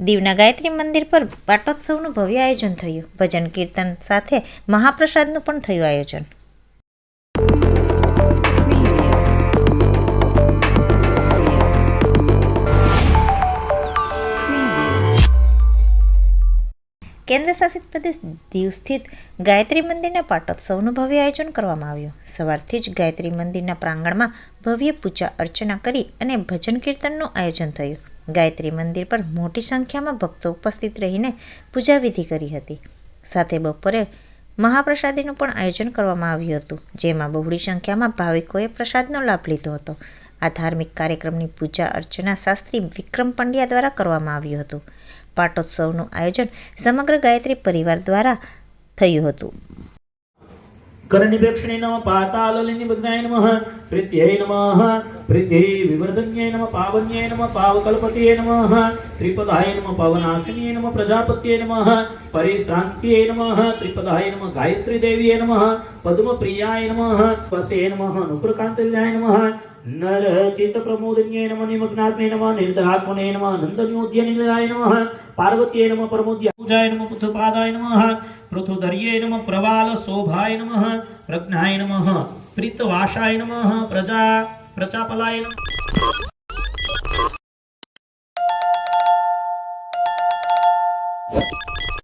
દીવના ગાયત્રી મંદિર પર પાટોત્સવનું ભવ્ય આયોજન થયું. ભજન કીર્તન સાથે મહાપ્રસાદનું પણ થયું આયોજન. કેન્દ્ર શાસિત પ્રદેશ દીવ સ્થિત ગાયત્રી મંદિરના પાટોત્સવનું ભવ્ય આયોજન કરવામાં આવ્યું. સવારથી જ ગાયત્રી મંદિરના પ્રાંગણમાં ભવ્ય પૂજા અર્ચના કરી અને ભજન કીર્તનનું આયોજન થયું. ગાયત્રી મંદિર પર મોટી સંખ્યામાં ભક્તો ઉપસ્થિત રહીને પૂજા વિધિ કરી હતી. સાથે બપોરે મહાપ્રસાદીનું પણ આયોજન કરવામાં આવ્યું હતું, જેમાં બહોળી સંખ્યામાં ભાવિકોએ પ્રસાદનો લાભ લીધો હતો. આ ધાર્મિક કાર્યક્રમની પૂજા અર્ચના શાસ્ત્રી વિક્રમ પંડ્યા દ્વારા કરવામાં આવ્યું હતું. પાટોત્સવનું આયોજન સમગ્ર ગાયત્રી પરિવાર દ્વારા થયું હતું. કરનિભેક્ષણે નમ પાતાલલિનિભગ્નાય નમઃ પ્રીત્યై નમઃ પ્રીતિ વિવર્ધન્યై નમઃ પાવન્યై નમઃ પાવકલ્પતये નમઃ ત્રિપદાય નમઃ પવનાશિન્યై નમઃ પ્રજાપત્યે નમઃ પરિશ્રાંત્યે નમઃ ત્રિપદાય નમઃ ગાયત્રી દેવ્યે નમઃ પદ્મપ્રિયાય નમઃ વસે નમઃ નુપુરકાંતલ્યાય નમઃ નરચિત પ્રમોદન્યે નમઃ નિમગ્નાત્મે નમઃ નિરતરાત્મને નમઃ નંદન્યોદ્ય નિલયાય નમઃ પાર્વત્યે નમઃ પરમોદ્ય પૂજાય નમઃ પૃથુદર્યે નમ પ્રવાલ શોભાય નમ પ્રજ્ઞાય નમ પ્રીતવાસાય નમ પ્રજા પ્રજાપલાય નમ